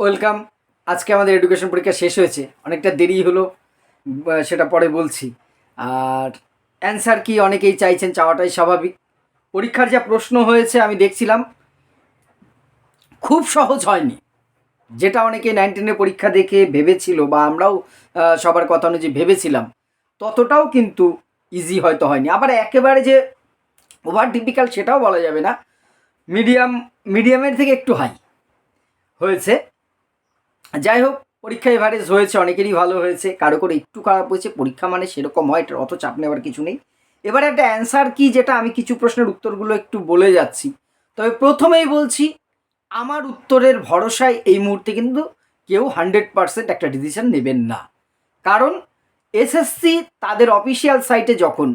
Welcome. আজকে আমাদের education পরীক্ষা শেষ হয়েছে। অনেকটা দেরি হলো সেটা পরে বলছি। আর অ্যান্সার কি অনেকেই চাইছেন চাওয়াটাই স্বাভাবিক। পরীক্ষার যা প্রশ্ন হয়েছে আমি দেখছিলাম, খুব সহজ হয়নি। যেটা অনেকে নাইনটিনের পরীক্ষা দেখে ভেবেছিল বা আমরাও সবার কথা অনুযায়ী ভেবেছিলাম, ততটাও কিন্তু ইজি হয়তো হয়নি। আবার একেবারে যে ওভার ডিফিকাল্ট সেটাও বলা যাবে না। মিডিয়াম মিডিয়ামের থেকে একটু হাই হয়েছে। যাই হোক, পরীক্ষা এভারেজ হয়েছে, অনেকেরই ভালো হয়েছে, কারও করে একটু খারাপ হয়েছে, পরীক্ষা মানে সেরকম হয়, এটার অত চাপ নেওয়ার কিছু নেই। এবার একটা অ্যান্সার কি যেটা আমি কিছু প্রশ্নের উত্তরগুলো একটু বলে যাচ্ছি। তবে প্রথমেই বলছি, আমার উত্তরের ভরসায় এই মুহূর্তে কিন্তু কেউ হান্ড্রেড পারসেন্ট একটা ডিসিশন নেবেন না। কারণ এসএসসি তাদের অফিসিয়াল সাইটে যখন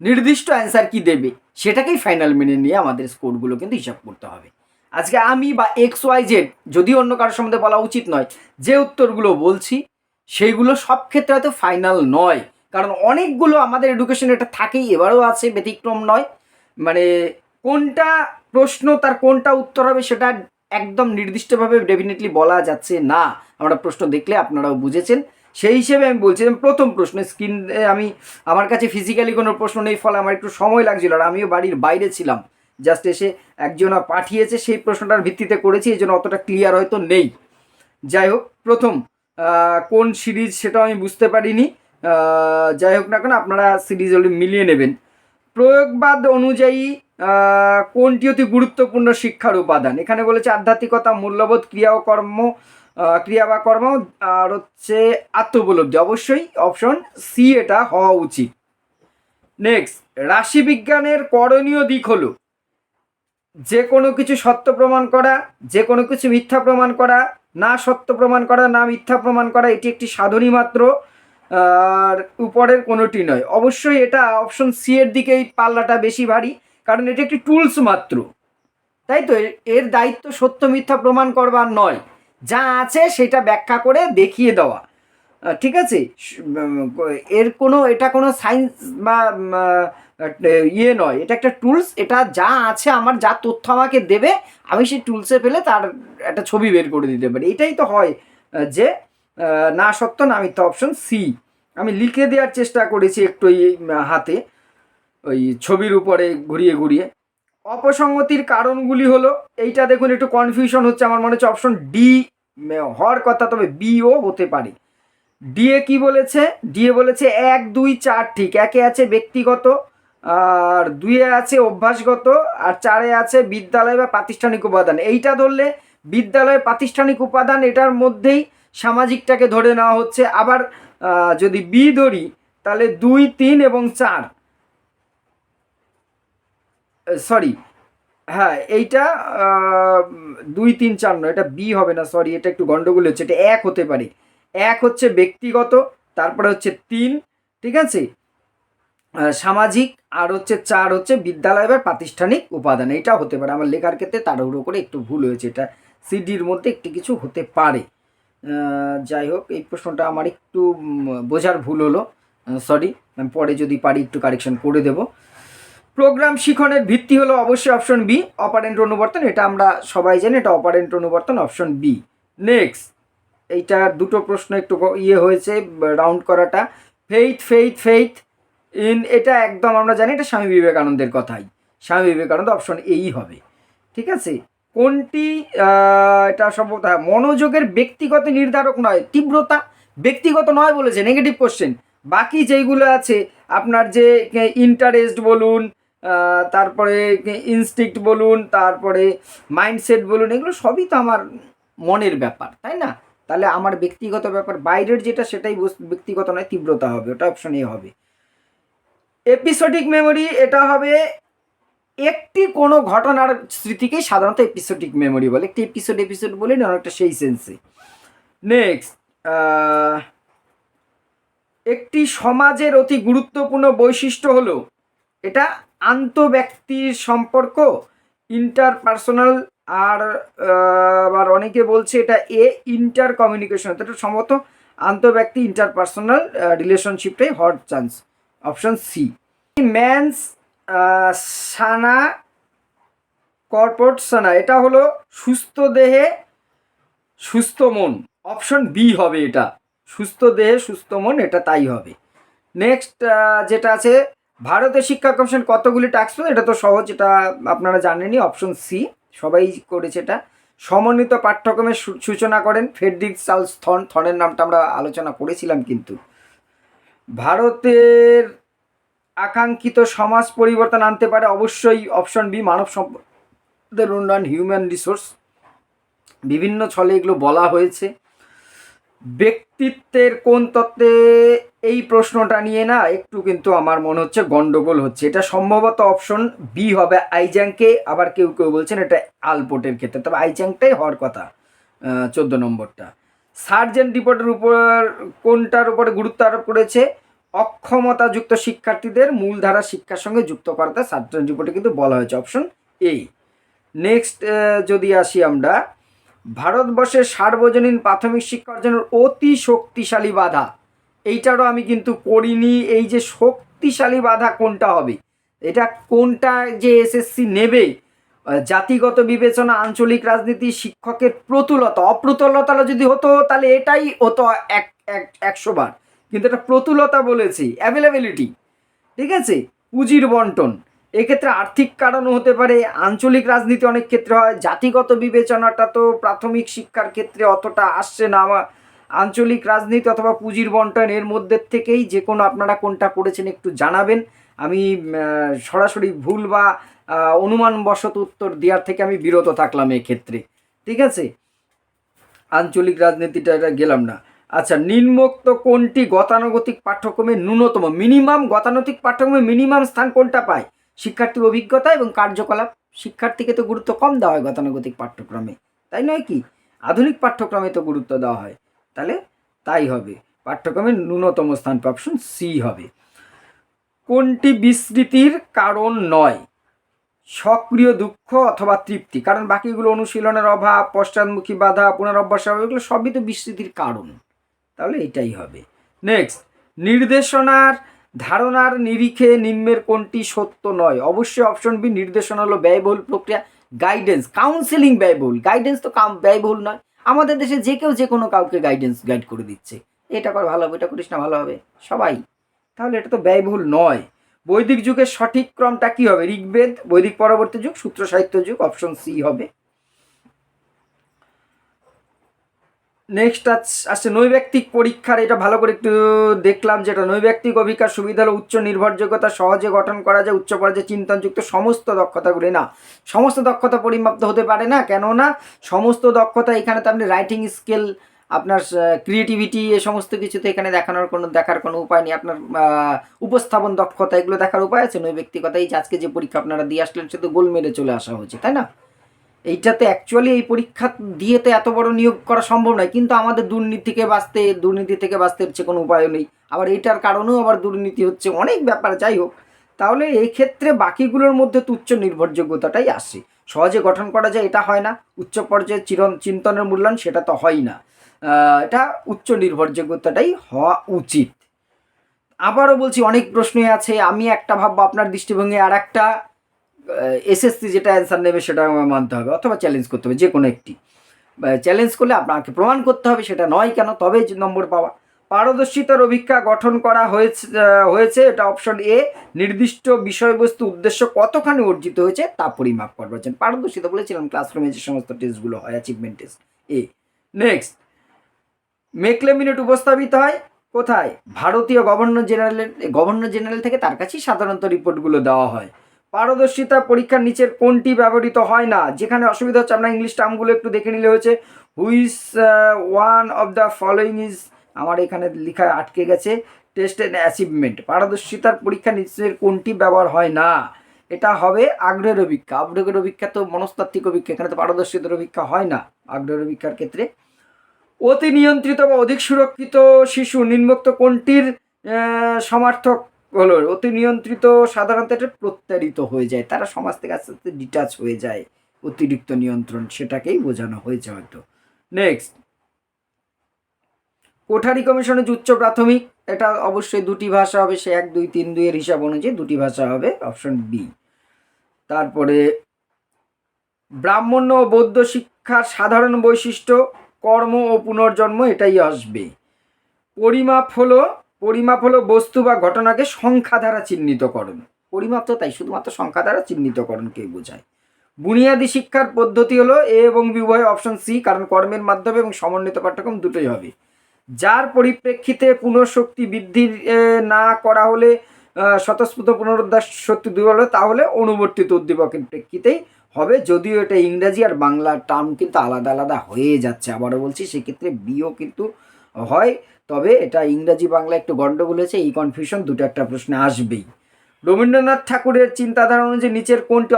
নির্দিষ্ট অ্যান্সার কি দেবে, সেটাকেই ফাইনাল মেনে নিয়ে আমাদের স্কোরগুলো কিন্তু হিসাব করতে হবে। আজকে আমি বা এক্স ওয়াই জেড যদি অন্য কারোর সম্বন্ধে বলা উচিত নয়, যে উত্তরগুলো বলছি, সেইগুলো সব ক্ষেত্রে হয়তো ফাইনাল নয়। কারণ অনেকগুলো আমাদের এডুকেশন এটা থাকেই, এবারও আছে, ব্যতিক্রম নয়। মানে কোনটা প্রশ্ন তার কোনটা উত্তর হবে সেটা একদম নির্দিষ্টভাবে ডেফিনেটলি বলা যাচ্ছে না। আমরা প্রশ্ন দেখলে আপনারাও বুঝেছেন। সেই হিসেবে আমি বলছি, যে প্রথম প্রশ্ন, স্ক্রিন আমি আমার কাছে ফিজিক্যালি কোনো প্রশ্ন নেই, ফলে আমার একটু সময় লাগছিল আর আমিও বাড়ির বাইরে ছিলাম। জাস্ট এসে একজন পাঠিয়েছে, সেই প্রশ্নটার ভিত্তিতে করেছি, এই জন্য অতটা ক্লিয়ার হয়তো নেই। যাই হোক, প্রথম কোন সিরিজ সেটাও আমি বুঝতে পারিনি। যাই হোক না কেন, আপনারা সিরিজ মিলিয়ে নেবেন। প্রয়োগবাদ অনুযায়ী কোনটি অতি গুরুত্বপূর্ণ শিক্ষার উপাদান? এখানে বলেছে আধ্যাত্মিকতা, মূল্যবোধ, ক্রিয়া ও কর্ম ক্রিয়া বা কর্ম, আর হচ্ছে আত্মোপলব্ধি। অবশ্যই অপশন সি এটা হওয়া উচিত। নেক্সট রাশিবিজ্ঞানের করণীয় দিক হলো যে কোনো কিছু সত্য প্রমাণ করা, যে কোনো কিছু মিথ্যা প্রমাণ করা, না সত্য প্রমাণ করা, না মিথ্যা প্রমাণ করা, এটি একটি সাধনই মাত্র, আর উপরের কোনোটি নয়। অবশ্যই এটা অপশন সি এর দিকেই পাল্লাটা বেশি ভারী, কারণ এটি একটি টুলস মাত্র। তাই তো? এর- দায়িত্ব সত্য মিথ্যা প্রমাণ করবার নয়। যা আছে সেটা ব্যাখ্যা করে দেখিয়ে দেওয়া। ঠিক আছে? এর কোনো, এটা কোনো সায়েন্স বা ইয়ে নয়, এটা একটা টুলস এটা যা আছে, আমার যা তথ্য আমাকে দেবে, আমি সেই টুলসে ফেলে তার একটা ছবি বের করে দিতে পারি। এটাই তো হয় যে না সত্য, না মিথ্যা অপশন সি আমি লিখে দেওয়ার চেষ্টা করেছি একটু হাতে, ওই ছবির উপরে ঘুরিয়ে ঘুরিয়ে। অপসঙ্গতির কারণগুলি হলো, এইটা দেখুন, একটু কনফিউশন হচ্ছে, আমার মনে হচ্ছে অপশন ডি হওয়ার কথা, তবে বিও হতে পারে। ডিএ কি বলেছে? ডিএ বলেছে এক, দুই, চার, ঠিক, একে আছে ব্যক্তিগত আর দুইয়ে আছে অভ্যাসগত, আর চারে আছে বিদ্যালয় বা প্রাতিষ্ঠানিক উপাদান। এইটা ধরলে বিদ্যালয় প্রাতিষ্ঠানিক উপাদান, এটার মধ্যেই সামাজিকটাকে ধরে নেওয়া হচ্ছে। আবার যদি বি ধরি, তাহলে দুই, তিন এবং চার। সরি। হ্যাঁ এইটা দুই, তিন, চার নয়। এটা বি হবে না, সরি, এটা একটু গন্ডগোল হচ্ছে। এটা এক হতে পারে। এক হচ্ছে ব্যক্তিগত, তারপরে হচ্ছে তিন, ঠিক আছে? সামাজিক আর হচ্ছে চার হচ্ছে বিদ্যালয় বা প্রাতিষ্ঠানিক উপাদান। এইটা হতে পারে। আমার লেখার ক্ষেত্রে তাড়াহুড়ো করে একটু ভুল হয়েছে। এটা সিডির মধ্যে একটু কিছু হতে পারে। যাই হোক, এই প্রশ্নটা আমার একটু বোঝার ভুল হলো। সরি পরে যদি পারি একটু কারেকশন করে দেবো। প্রোগ্রাম শিখনের ভিত্তি হলো অবশ্যই অপশন বি অপারেন্ট অনুবর্তন। এটা আমরা সবাই জানি, এটা অপারেন্ট অনুবর্তন অপশন বি নেক্সট এইটা দুটো প্রশ্ন একটু ইয়ে হয়েছে রাউন্ড করাটা। ফেইথ ফেইথ ফেইথ ইন এটা একদম আমরা জানি এটা স্বামী বিবেকানন্দের কথাই। স্বামী বিবেকানন্দ অপশন এই হবে। ঠিক আছে? কোনটি এটা সম্ভবত হ্যাঁ, মনোযোগের ব্যক্তিগত নির্ধারক নয় তীব্রতা ব্যক্তিগত নয় বলেছে নেগেটিভ কোশ্চেন বাকি যেইগুলো আছে আপনার যে ইন্টারেস্ট বলুন তারপরে ইনস্টিক্ট বলুন তারপরে মাইন্ডসেট বলুন এগুলো সবই তো আমার মনের ব্যাপার তাই না? তাহলে আমার ব্যক্তিগত ব্যাপার বাইরের যেটা সেটাই ব্যক্তিগত নয় তীব্রতা হবে ওটা অপশন এ হবে। এপিসোডিক মেমোরি এটা হবে একটি কোনো ঘটনার স্মৃতিকেই সাধারণত এপিসোডিক মেমোরি বলে। একটি এপিসোড এপিসোড বলে না, অনেকটা সেই সেন্সে নেক্সট একটি সমাজের অতি গুরুত্বপূর্ণ বৈশিষ্ট্য হলো, এটা আন্তঃব্যক্তির সম্পর্ক ইন্টারপার্সোনাল আর আবার অনেকে বলছে এটা এ ইন্টার কমিউনিকেশন এটা সম্ভবত আন্তঃব্যক্তি ইন্টারপার্সোনাল রিলেশনশিপটাই হওয়ার চান্স অপশন সি। ম্যানস সানা, কর্পোরেট সানা, এটা হলো সুস্থ দেহে সুস্থ মন। অপশন বি হবে এটা। সুস্থ দেহে সুস্থ মন, এটা তাই হবে। নেক্সট যেটা আছে, ভারতের শিক্ষা কমিশন কতগুলি টাস্ক এটা তো সহজ, এটা আপনারা জানেনই, অপশন সি। সবাই করেছে এটা। সমন্বিত পাঠ্যক্রমের সূচনা করেন ফেডরিক চার্লস থন থনের নামটা আমরা আলোচনা করেছিলাম কিন্তু। ভারতের আকাঙ্ক্ষিত সমাজ পরিবর্তন আনতে পারে অবশ্যই অপশন বি মানব সম্পদের উন্নয়ন হিউম্যান রিসোর্স বিভিন্ন ছলে এগুলো বলা হয়েছে। ব্যক্তিত্বের কোন তত্ত্বে এই প্রশ্নটা নিয়ে না একটু কিন্তু আমার মনে হচ্ছে গন্ডগোল হচ্ছে। এটা সম্ভবত অপশন বি হবে আইজ্যাংকে, আবার কেউ কেউ বলছেন এটা আলপোর্টের ক্ষেত্রে। তবে আইজ্যাংটাই হওয়ার কথা চোদ্দ নম্বরটা। সার্জেন্ট রিপোর্টের উপর, কোনটার উপরে গুরুত্ব আরোপ করেছে? অক্ষমতাযুক্ত শিক্ষার্থীদের মূলধারা শিক্ষার সঙ্গে যুক্ত করাতে সার্জেন্ট রিপোর্টে কিন্তু বলা হয়েছে। অপশন এই নেক্সট যদি আসি আমরা, ভারতবর্ষের সার্বজনীন প্রাথমিক শিক্ষা অর্জনের অতি শক্তিশালী বাধা। এইটারও আমি কিন্তু করিনি এই যে শক্তিশালী বাধা কোনটা হবে? এটা কোনটা যে এসএসসি নেবে জাতিগত বিবেচনা, আঞ্চলিক রাজনীতি, শিক্ষকের প্রতুলতা অপ্রতুলতা যদি হতো, তাহলে এটাই হতো এক এক, একশো বার। কিন্তু এটা প্রতুলতা বলেছি অ্যাভেলেবিলিটি ঠিক আছে? পুঁজির বন্টন। এক্ষেত্রে আর্থিক কারণও হতে পারে, আঞ্চলিক রাজনীতি অনেক ক্ষেত্রে হয়, জাতিগত বিবেচনাটা তো প্রাথমিক শিক্ষার ক্ষেত্রে অতটা আসছে না। আঞ্চলিক রাজনীতি অথবা পুঁজির বন্টন, এর মধ্যে থেকেই যে কোনো আপনারা কোনটা করেছেন একটু জানাবেন। আমি সরাসরি ভুল বা অনুমানবশত উত্তর দেওয়ার থেকে আমি বিরত থাকলাম এক্ষেত্রে ঠিক আছে? আঞ্চলিক রাজনীতিটা এটা গেলাম না। আচ্ছা নিম্নোক্ত কোনটি গতানুগতিক পাঠ্যক্রমে ন্যূনতম? মিনিমাম গতানুগতিক পাঠ্যক্রমে মিনিমাম স্থান কোনটা পায়? শিক্ষার্থীর অভিজ্ঞতা এবং কার্যকলাপ। শিক্ষার্থীকে তো গুরুত্ব কম দেওয়া হয় গতানুগতিক পাঠ্যক্রমে। তাই নয় কি? আধুনিক পাঠ্যক্রমে তো গুরুত্ব দেওয়া হয়। তাহলে তাই হবে। পাঠ্যক্রমের ন্যূনতম স্থান অপশন সি হবে। কোনটি বিস্মৃতির কারণ নয়? সক্রিয় দুঃখ অথবা তৃপ্তি, কারণ বাকিগুলো অনুশীলনের অভাব পশ্চাৎমুখী বাধা পুনরভ্যাস অভাব এগুলো সবই তো বিস্তৃতির কারণ। তাহলে এটাই হবে। নেক্সট নির্দেশনার ধারণার নিরিখে নিম্নের কোনটি সত্য নয়? অবশ্যই অপশন বি নির্দেশনা হলো ব্যয়বহুল প্রক্রিয়া গাইডেন্স কাউন্সেলিং ব্যয়বহুল। গাইডেন্স তো ব্যয়বহুল নয়। আমাদের দেশে যে কেউ যে কোনো কাউকে গাইডেন্স গাইড করে দিচ্ছে। এটা কর, ভালো হবে, এটা করিস না, ভালো হবে। সবাই। তাহলে এটা তো ব্যয়বহুল নয়। বৈদিক যুগের সঠিক ক্রমটা কি হবে? ঋগ্বেদ, বৈদিক পরবর্তী যুগ, সূত্র সাহিত্য যুগ অপশন সি হবে। নেক্সট আসছে নৈব্যক্তিক পরীক্ষার, এটা ভালো করে একটু দেখলাম যেটা নৈব্যক্তিক অভিজ্ঞার সুবিধা হলো উচ্চ নির্ভরযোগ্যতা, সহজে গঠন করা যায়, উচ্চ পর্যায়ে চিন্তনযুক্ত, সমস্ত দক্ষতাগুলি না, সমস্ত দক্ষতা পরিমাপ্ত হতে পারে না, কেননা সমস্ত দক্ষতা এখানে তো আপনি রাইটিং স্কিল আপনার ক্রিয়েটিভিটি এ সমস্ত কিছুতে এখানে দেখানোর কোনো, দেখার কোনো উপায় নেই। আপনার উপস্থাপন দক্ষতা এগুলো দেখার উপায় আছে নৈব্যক্তিকতা এই যে আজকে যে পরীক্ষা আপনারা দিয়ে আসলেন, সে তো গোল মেরে চলে আসা হয়েছে তাই না? এইটাতে অ্যাকচুয়ালি এই পরীক্ষা দিয়ে তো এত বড় নিয়োগ করা সম্ভব নয়, কিন্তু আমাদের দুর্নীতি থেকে বাঁচতে, দুর্নীতি থেকে বাঁচতে হচ্ছে, কোনো উপায়ও নেই। আবার এইটার কারণেও আবার দুর্নীতি হচ্ছে, অনেক ব্যাপার, যাই হোক। তাহলে এই ক্ষেত্রে বাকিগুলোর মধ্যে তো উচ্চ নির্ভরযোগ্যতাটাই আসে। সহজে গঠন করা যায়, এটা হয় না। উচ্চ পর্যায়ে চিরন, চিন্তনের মূল্যায়ন, সেটা তো হয় না। এটা উচ্চ নির্ভরযোগ্যতাটাই হওয়া উচিত। আবারও বলছি, অনেক প্রশ্নই আছে। আমি একটা ভাববো, আপনার দৃষ্টিভঙ্গি আর একটা এসএসসি যেটা অ্যান্সার নেবে সেটা আমায় মানতে হবে, অথবা চ্যালেঞ্জ করতে হবে যে কোনো একটি চ্যালেঞ্জ করলে আপনাকে প্রমাণ করতে হবে, সেটা নয় কেন তবে নম্বর পাওয়া। পারদর্শিতার অভিজ্ঞা গঠন করা হয়েছে হয়েছে, এটা অপশন এ নির্দিষ্ট বিষয়বস্তু উদ্দেশ্য কতখানি অর্জিত হয়েছে, তা পরিমাপ করবেন পারদর্শিতা বলেছিলাম ক্লাসরুমে যে সমস্ত টেস্টগুলো হয় অ্যাচিভমেন্ট টেস্ট এ নেক্সট মেকলে মিনিট উপস্থাপিত হয় কোথায়? ভারতীয় গভর্নর জেনারেলের গভর্নর জেনারেল থেকে তার কাছেই সাধারণত রিপোর্টগুলো দেওয়া হয়। পারদর্শিতা পরীক্ষার নিচের কোনটি ব্যবহৃত হয় না? যেখানে অসুবিধা হচ্ছে, আমরা ইংলিশ টার্মগুলো একটু দেখে নিলে হয়েছে। Which one of the following is আমার এখানে লেখা আটকে গেছে। টেস্ট অ্যান্ড অ্যাচিভমেন্ট পারদর্শিতার পরীক্ষা নিচের কোনটি ব্যবহার হয় না? এটা হবে আগ্রহের অভিজ্ঞা আগ্রহের অভিজ্ঞা তো মনস্তাত্ত্বিক অভিজ্ঞা এখানে তো পারদর্শিতার অভিজ্ঞা হয় না। আগ্রহের অভিজ্ঞার ক্ষেত্রে অতি নিয়ন্ত্রিত বা অধিক সুরক্ষিত শিশু নিম্নোক্ত কোনটির সমার্থক হলো? অতি নিয়ন্ত্রিত সাধারণত এটা প্রত্যারিত হয়ে যায়। তারা সমাজ থেকে আস্তে আস্তে ডিটাচ হয়ে যায়। অতিরিক্ত নিয়ন্ত্রণ, সেটাকেই বোঝানো হয়েছে হয়তো। নেক্সট কোঠারি কমিশনের উচ্চ প্রাথমিক, এটা অবশ্যই দুটি ভাষা হবে। সে এক, দুই, তিন, দুইয়ের হিসাব অনুযায়ী দুটি ভাষা হবে অপশন বি তারপরে ব্রাহ্মণ্য ও বৌদ্ধ শিক্ষার সাধারণ বৈশিষ্ট্য কর্ম ও পুনর্জন্ম এটাই আসবে। পরিমাপ হলো পরিমাপ হলো বস্তু বা ঘটনাকে সংখ্যা দ্বারা চিহ্নিতকরণ। পরিমাপ তো তাই, শুধুমাত্র সংখ্যা দ্বারা চিহ্নিতকরণকে বোঝায়। বুনিয়াদি শিক্ষার পদ্ধতি হলো এ এবং বি উভয় অপশন সি, কারণ কর্মের মাধ্যমে এবং সমন্বিত পাঠ্যক্রম দুটোই হবে। যার পরিপ্রেক্ষিতে পুনঃশক্তি বৃদ্ধি না করা হলে স্বতঃস্ফূর্ত পুনরুদ্ধার শক্তি দুর্বল হলে তাহলে অনুবর্তিত উদ্দীপকের প্রেক্ষিতেই হবে, যদিও এটা ইংরাজি আর বাংলা টার্ম কিন্তু আলাদা আলাদা হয়ে যাচ্ছে। আবারও বলছি, সেক্ষেত্রে বিও কিন্তু হয়, তবে এটা ইংরাজি বাংলা একটু গণ্ডগোল হয়েছে, এই কনফিউশন দুটো একটা প্রশ্নে আসবেই। রবীন্দ্রনাথ ঠাকুরের চিন্তাধারা অনুযায়ী নিচের কোনটি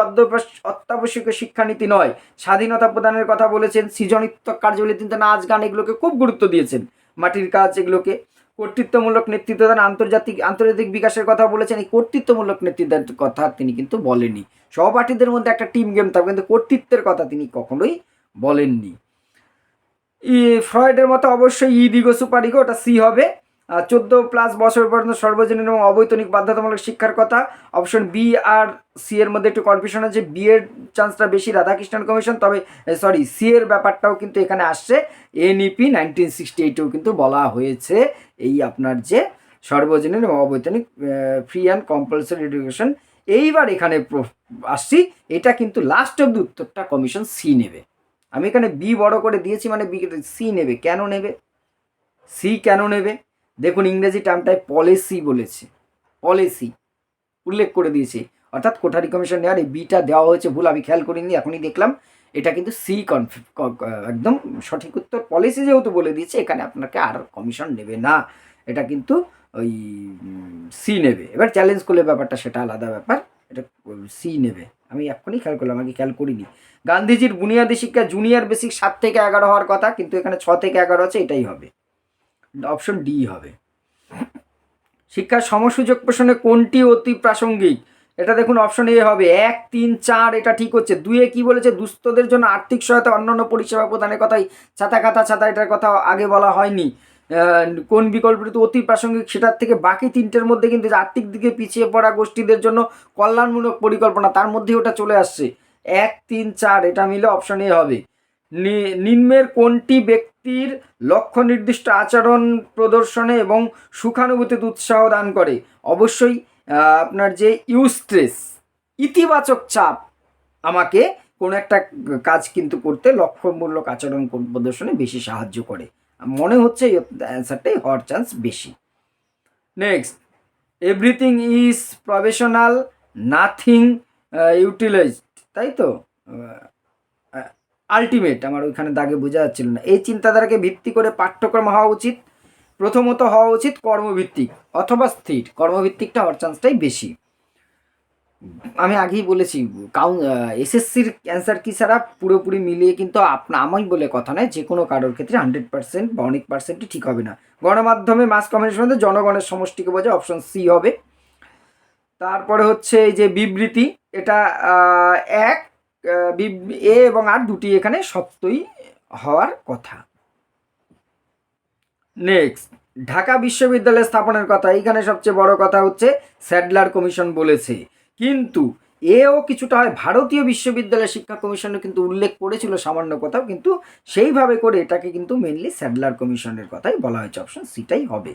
অত্যাবশ্যকীয় শিক্ষানীতি নয়? স্বাধীনতা প্রদানের কথা বলেছেন সৃজনিত্ব কার্যবলী কিন্তু নাচ গান এগুলোকে খুব গুরুত্ব দিয়েছেন। মাটির কাজ এগুলোকে কর্তৃত্বমূলক নেতৃত্বদান আন্তর্জাতিক আন্তর্জাতিক বিকাশের কথা বলেছেন, এই কর্তৃত্বমূলক নেতৃত্বের কথা তিনি কিন্তু বলেননি। সহপাঠীদের মধ্যে একটা টিম গেম থাকবে, কিন্তু কর্তৃত্বের কথা তিনি কখনোই বলেননি। ই, ফ্রয়েডের মতো অবশ্যই ই দিগো সুপারিগো ওটা সি হবে। চোদ্দ প্লাস বছর পর্যন্ত সর্বজনীন এবং অবৈতনিক বাধ্যতামূলক শিক্ষার কথা। অপশন বি আর সি এর মধ্যে একটু কনফিউশন আছে। বি এর চান্সটা বেশি, রাধাকৃষ্ণন কমিশন তবে সরি সি এর ব্যাপারটাও কিন্তু এখানে আসছে। এনইপি নাইনটিন সিক্সটি এইটেও কিন্তু বলা হয়েছে এই আপনার যে সর্বজনীন এবং অবৈতনিক ফ্রি অ্যান্ড কম্পালসারি এডুকেশন এইবার এখানে আসছি। এটা কিন্তু লাস্ট অব দ্য উত্তরটা কমিশন সি নেবে। আমি এখানে বি বড় করে দিয়েছি মানে বি সি নেবে। কেন নেবে? সি কেন নেবে? দেখুন ইংরেজি টার্মটায় পলিসি বলেছে। পলিসি উল্লেখ করে দিয়েছে। অর্থাৎ কোঠারি কমিশন নেওয়ার এই বিটা দেওয়া হয়েছে ভুল, আমি খেয়াল করিনি, এখনই দেখলাম। এটা কিন্তু সি একদম সঠিক উত্তর। পলিসি যেহেতু বলে দিয়েছে, এখানে আপনাকে আর কমিশন নেবে না। এটা কিন্তু ওই সি নেবে। এবার চ্যালেঞ্জ করলে ব্যাপারটা সেটা আলাদা ব্যাপার। এটা সি নেবে। আমি এক্ষুনি খেয়াল করলাম, আগে খেয়াল করিনি। গান্ধীজির বুনিয়াদী শিক্ষা জুনিয়র বেসিক সাত থেকে এগারো হওয়ার কথা, কিন্তু এখানে ছ থেকে এগারো আছে, এটাই হবে। অপশন ডি হবে। শিক্ষার সমসুযোগ প্রশ্নে কোনটি অতি প্রাসঙ্গিক? এটা দেখুন অপশন এ হবে। এক, তিন, চার, এটা ঠিক হচ্ছে। দুয়ে কি বলেছে? দুস্থদের জন্য আর্থিক সহায়তা অন্যান্য পরিষেবা প্রদানের কথাই ছাতা খাতা ছাতা এটার কথা আগে বলা হয়নি। কোন বিকল্পটি অতি প্রাসঙ্গিক, সেটার থেকে বাকি তিনটের মধ্যে কিন্তু আর্থিক দিকে পিছিয়ে পড়া গোষ্ঠীদের জন্য কল্যাণমূলক পরিকল্পনা, তার মধ্যে ওটা চলে আসছে। এক, তিন, চার, এটা মিলে অপশন হবে। নিম্নের কোনটি ব্যক্তির লক্ষ্য নির্দিষ্ট আচরণ প্রদর্শনে এবং সুখানুভূতিতে উৎসাহ দান করে? অবশ্যই আপনার যে ইউস্ট্রেস, ইতিবাচক চাপ আমাকে কোনো একটা কাজ কিন্তু করতে লক্ষ্যমূলক আচরণ প্রদর্শনে বেশি সাহায্য করে। মনে হচ্ছে এই অ্যান্সারটাই হওয়ার চান্স বেশি। Next everything is professional nothing utilised তাই তো? আলটিমেট আমার ওইখানে দাগে বোঝা যাচ্ছিল না। এই চিন্তাধারাকে ভিত্তি করে পাঠ্যক্রম হওয়া উচিত, প্রথমত হওয়া উচিত কর্মভিত্তিক, অথবা স্থির। কর্মভিত্তিকটা হওয়ার চান্সটাই বেশি। আমি আগেই বলেছি কাউন এসএসসির অ্যান্সার কি ছাড়া পুরোপুরি মিলিয়ে কিন্তু আপনা আমি বলে কথা নয়, যে কোনো কারোর ক্ষেত্রে হান্ড্রেড পার্সেন্ট বা অনেক পার্সেন্টই ঠিক হবে না। গণমাধ্যমে মাস কমিউনিকেশন মধ্যে জনগণের সমষ্টিকে বোঝায় অপশন সি হবে। তারপরে হচ্ছে এই যে বিবৃতি, এটা এক এ এবং আর দুটি এখানে সত্যই হওয়ার কথা। নেক্সট ঢাকা বিশ্ববিদ্যালয় স্থাপনের কথা, এইখানে সবচেয়ে বড় কথা হচ্ছে, স্যাডলার কমিশন বলেছে। কিন্তু এও কিছুটা হয় ভারতীয় বিশ্ববিদ্যালয় শিক্ষা কমিশনও কিন্তু উল্লেখ করেছিল সামান্য কথাও, কিন্তু সেইভাবে করে এটাকে কিন্তু মেনলি স্যাডলার কমিশনের কথাই বলা হয়েছে অপশন সিটাই হবে।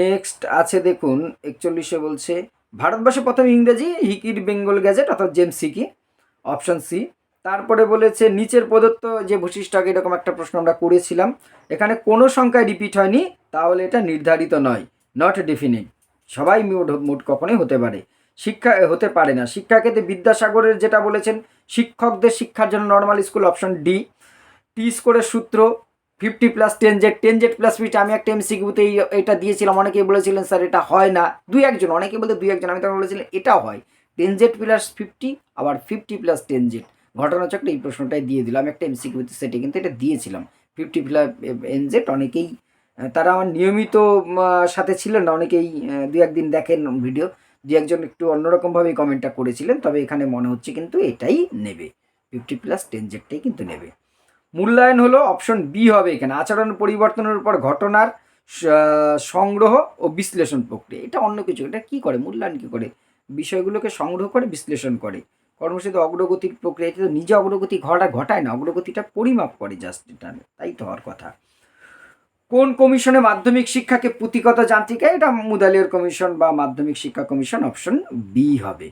নেক্সট আছে দেখুন, একচল্লিশে বলছে, ভারতবর্ষে প্রথম ইংরেজি হিকির বেঙ্গল গ্যাজেট অর্থাৎ জেমস সিকি অপশন সি তারপরে বলেছে, নিচের প্রদত্ত যে বৈশিষ্ট্য আগে এরকম একটা প্রশ্ন আমরা করেছিলাম, এখানে কোনো সংখ্যায় রিপিট হয়নি, তাহলে এটা নির্ধারিত নয় নট ডেফিনিট সবাই মোট মোট কখনোই হতে পারে। শিক্ষা, হতে পারে না। শিক্ষাক্ষেত্রে বিদ্যাসাগরের যেটা বলেছেন, শিক্ষকদের শিক্ষার জন্য normal school option D T স্কোরের সূত্র fifty plus ten Z ten Z plus fit আমি একটা এমসিকিউতে এটা দিয়েছিলাম, অনেকেই বলেছিলেন, স্যার, এটা হয় না। দুই একজন অনেকে বলতে দুই একজন, আমি তখন বলেছিলাম, এটা হয়। টেন জেড প্লাস ফিফটি আবার ফিফটি প্লাস টেন জেড ঘটনাচক্রে এই প্রশ্নটাই দিয়ে দিলাম একটা এমসিকিউতে সেটে কিন্তু এটা দিয়েছিলাম। ফিফটি প্লাস এন জেড অনেকেই তারা আমার নিয়মিত সাথে ছিলেন না। অনেকেই দু একদিন দেখেন ভিডিও। দু একজন একটু অন্যরকমভাবেই কমেন্টটা করেছিলেন, তবে এখানে মনে হচ্ছে কিন্তু এটাই নেবে। ফিফটি প্লাস টেন জেডটাই কিন্তু নেবে। মূল্যায়ন হলো অপশন বি হবে এখানে। আচরণ পরিবর্তনের উপর ঘটনার সংগ্রহ ও বিশ্লেষণ প্রক্রিয়া। এটা অন্য কিছু। এটা কী করে? মূল্যায়ন কী করে? বিষয়গুলোকে সংগ্রহ করে, বিশ্লেষণ করে। কর্মসূচিতে অগ্রগতির প্রক্রিয়া এটা তো নিজে অগ্রগতি ঘটা ঘটায় না। অগ্রগতিটা পরিমাপ করে জাস্ট এটা। তাই তো হওয়ার কথা। কোন কমিশনে মাধ্যমিক শিক্ষাকে পুঁথিগত যান্ত্রিকা, এটা মুদালিয়ার কমিশন বা মাধ্যমিক শিক্ষা কমিশন অপশন বি হবে।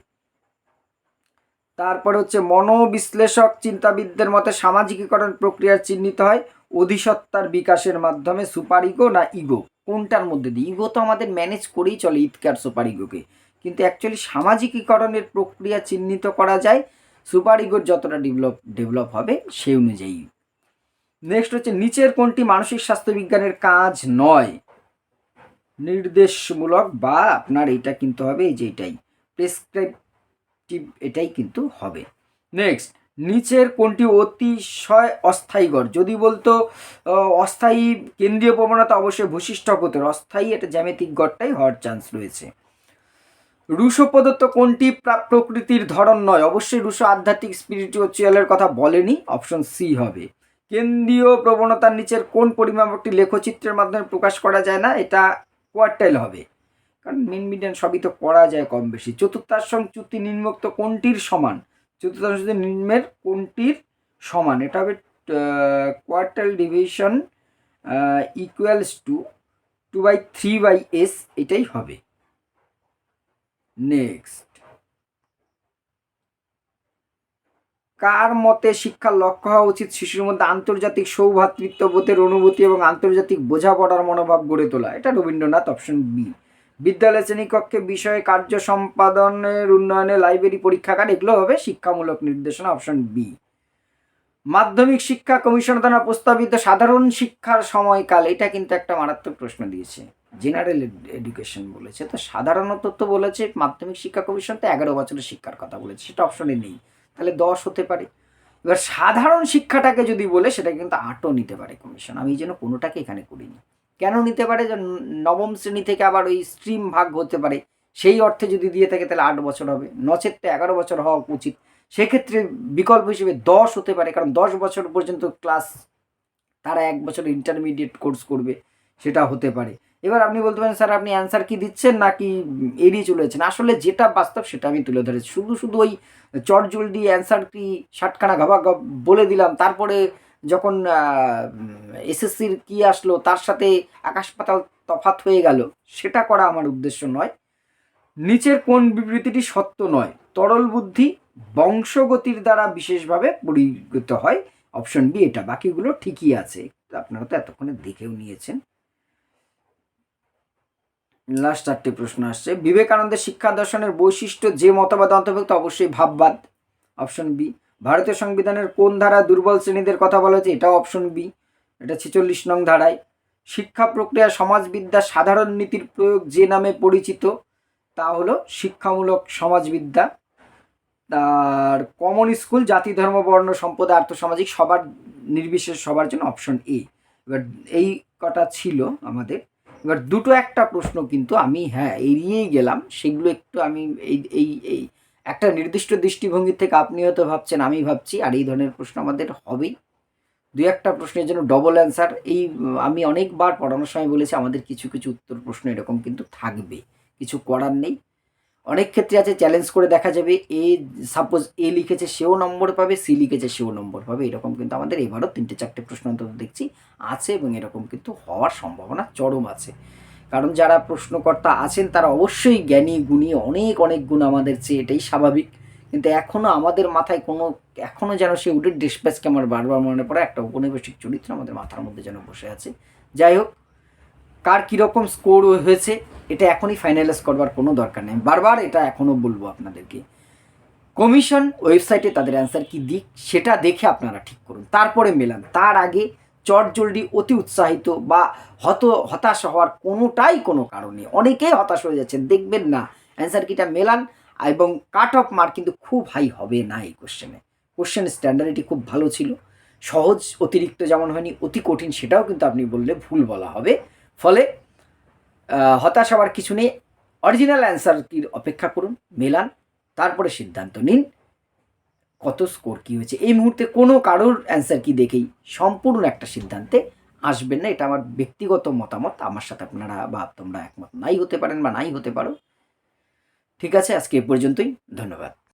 তারপরে হচ্ছে মনোবিশ্লেষক চিন্তাবিদদের মতে সামাজিকীকরণ প্রক্রিয়া চিহ্নিত হয় অধিসত্তার বিকাশের মাধ্যমে সুপার ইগো না ইগো? কোনটার মধ্যে দিয়ে? ইগো তো আমাদের ম্যানেজ করেই চলে ইতকার সুপার ইগোকে কিন্তু অ্যাকচুয়ালি সামাজিকীকরণের প্রক্রিয়া চিহ্নিত করা যায় সুপার ইগোর যতটা ডেভেলপ ডেভেলপ হবে সেই অনুযায়ী। নেক্সট হচ্ছে, নিচের কোনটি মানসিক স্বাস্থ্য বিজ্ঞানের কাজ নয়? নির্দেশমূলক বা আপনার এটা কিন্তু হবে, এই যে এটাই। প্রেসক্রাইপটিভ এটাই কিন্তু হবে। নেক্সট নিচের কোনটি অতিশয় অস্থায়ী গড় যদি বলতো অস্থায়ী কেন্দ্রীয় প্রবণতা অবশ্যই ভূশিষ্ঠকতের অস্থায়ী এটা জ্যামিতিক গড়টাই হওয়ার চান্স রয়েছে। রুশো প্রদত্ত কোনটি প্রা- প্রকৃতির ধরন নয়? অবশ্যই রুশো আধ্যাত্মিক স্পিরিচুয়ালের কথা বলেনি অপশন সি হবে। কেন্দ্রীয় প্রবণতার নিচের কোন পরিমাপকটি লেখচিত্রের মাধ্যমে প্রকাশ করা যায় না, এটা কোয়ার্টাইল হবে। কারণ মিন মিডিয়ান সবই তো করা যায় কম বেশি। চতুর্থাংশ চুক্তি নিম্নোক্ত কোনটির সমান? চতুর্থাংশ চ্যুতি নিম্নের কোনটির সমান? এটা হবে quartile division equals to two by three by S এটাই হবে। নেক্সট কার মতে শিক্ষার লক্ষ্য হওয়া উচিত? শিশুর মধ্যে আন্তর্জাতিক সৌভ্রাতৃত্ববোধের অনুভূতি এবং আন্তর্জাতিক বোঝাপড়ার মনোভাব গড়ে তোলা। এটা রবীন্দ্রনাথ অপশন বি বিদ্যালয় শ্রেণীকক্ষে বিষয়ে কার্য সম্পাদনের উন্নয়নে লাইব্রেরি পরীক্ষাগার, এগুলো হবে শিক্ষামূলক নির্দেশনা অপশন বি মাধ্যমিক শিক্ষা কমিশন দ্বারা প্রস্তাবিত সাধারণ শিক্ষার সময়কাল, এটা কিন্তু একটা মারাত্মক প্রশ্ন দিয়েছে। জেনারেল এডুকেশন বলেছে। তো সাধারণত তো বলেছে, মাধ্যমিক শিক্ষা কমিশন তো এগারো বছরের শিক্ষার কথা বলেছে। সেটা অপশনে নেই। তাহলে দশ হতে পারে। এবার সাধারণ শিক্ষাটাকে যদি বলে, সেটা কিন্তু আটও নিতে পারে কমিশন আমি এই জন্য কোনোটাকে এখানে করিনি। কেন নিতে পারে? যে নবম শ্রেণি থেকে আবার ওই স্ট্রিম ভাগ হতে পারে। সেই অর্থে যদি দিয়ে থাকে, তাহলে আট বছর হবে। নচেত এগারো বছর হওয়া উচিত। সেক্ষেত্রে বিকল্প হিসেবে দশ হতে পারে, কারণ দশ বছর পর্যন্ত ক্লাস তারা এক বছর ইন্টারমিডিয়েট কোর্স করবে, সেটা হতে পারে। এবার আপনি বলতে পারেন, স্যার, আপনি অ্যান্সার কি দিচ্ছেন নাকি এড়িয়ে চলেছেন? আসলে যেটা বাস্তব সেটা আমি তুলে ধরেছি। শুধু শুধু ওই চটজলদি অ্যান্সার কি ষাটখানা গাবা বলে দিলাম। তারপরে যখন এসএসসির কি আসলো, তার সাথে আকাশ পাতাল তফাত হয়ে গেল, সেটা করা আমার উদ্দেশ্য নয়। নিচের কোন বিবৃতিটি সত্য নয়? তরল বুদ্ধি বংশগতির দ্বারা বিশেষভাবে পরিগত হয়। অপশন বি এটা। বাকিগুলো ঠিকই আছে। আপনারা তো এতক্ষণে দেখেও নিয়েছেন। লাস্ট চারটি প্রশ্ন আসছে। বিবেকানন্দের শিক্ষা দর্শনের বৈশিষ্ট্য যে মতবাদ অন্তর্ভুক্ত, অবশ্যই ভাববাদ। অপশন বি, ভারতীয় সংবিধানের কোন ধারা দুর্বল শ্রেণীদের কথা বলা হয়েছে, এটাও অপশন বি, এটা ছেচল্লিশ নং ধারায়। শিক্ষা প্রক্রিয়া সমাজবিদ্যা সাধারণ নীতির প্রয়োগ যে নামে পরিচিত, তা হলো শিক্ষামূলক সমাজবিদ্যা। আর কমন স্কুল জাতি, ধর্ম, বর্ণ সম্প্রদায় আর্থসামাজিক সবার নির্বিশেষ সবার জন্য অপশন এ। এবার এই কটা ছিল আমাদের। এবার দুটো একটা প্রশ্ন কিন্তু আমি হ্যাঁ এড়িয়েই গেলাম। সেগুলো একটু আমি এই এই এই একটা নির্দিষ্ট দৃষ্টিভঙ্গি থেকে আপনি হয়তো ভাবছেন, আমি ভাবছি, আর এই ধরনের প্রশ্ন আমাদের হবেই। দু একটা প্রশ্নের জন্য ডবল অ্যান্সার এই আমি অনেকবার পড়ানোর সময় বলেছি, আমাদের কিছু কিছু উত্তর প্রশ্ন এরকম কিন্তু থাকবে। কিছু করার নেই। অনেক ক্ষেত্রে আছে চ্যালেঞ্জ করে দেখা যাবে, এ সাপোজ এ লিখেছে সেও নম্বর পাবে, সি লিখেছে সেও নম্বর পাবে, এরকম কিন্তু আমাদের এবারও তিনটে চারটে প্রশ্ন অন্তত দেখছি আছে এবং এরকম কিন্তু হওয়ার সম্ভাবনা চরম আছে। কারণ যারা প্রশ্নকর্তা আছেন, তারা অবশ্যই জ্ঞানী, গুণী, অনেক অনেক গুণ আমাদের চেয়ে এটাই স্বাভাবিক। কিন্তু এখনও আমাদের মাথায় কোনো এখনও যেন সে উডের ডিসপ্যাচকে আমার বারবার মনে পড়ে, একটা ঔপনিবেশিক চরিত্র আমাদের মাথার মধ্যে যেন বসে আছে। যাই হোক কার কীরকম স্কোর হয়েছে, এটা এখনই ফাইনালাইজ করবার কোনো দরকার নেই। বারবার এটা এখনও বলব আপনাদেরকে। কমিশন ওয়েবসাইটে তাদের অ্যান্সার কি দিক, সেটা দেখে আপনারা ঠিক করুন। তারপরে মেলান। তার আগে চটজলদি অতি উৎসাহিত বা হত, হতাশ হওয়ার কোনোটাই কোনো কারণে অনেকেই হতাশ হয়ে যাচ্ছেন, দেখবেন না। অ্যান্সার কিটা মেলান এবং কাট অফ মার্ক কিন্তু খুব হাই হবে না এই কোশ্চেনে কোশ্চেন স্ট্যান্ডার্ডিটি খুব ভালো ছিল। সহজ, অতিরিক্ত যেমন হয়নি, অতি কঠিন সেটাও কিন্তু আপনি বললে ভুল বলা হবে। ফলে হতাশ হওয়ার কিছু নেই। অরিজিনাল অ্যান্সারটির অপেক্ষা করুন, মেলান। তারপরে সিদ্ধান্ত নিন, কত স্কোর কী হয়েছে। এই মুহূর্তে কোনো কারোর অ্যান্সার কি দেখেই সম্পূর্ণ একটা সিদ্ধান্তে আসবেন না। এটা আমার ব্যক্তিগত মতামত। আমার সাথে আপনারা বা তোমরা একমত নাই হতে পারেন বা নাই হতে পারো। ঠিক আছে, আজকে এ পর্যন্তই। ধন্যবাদ।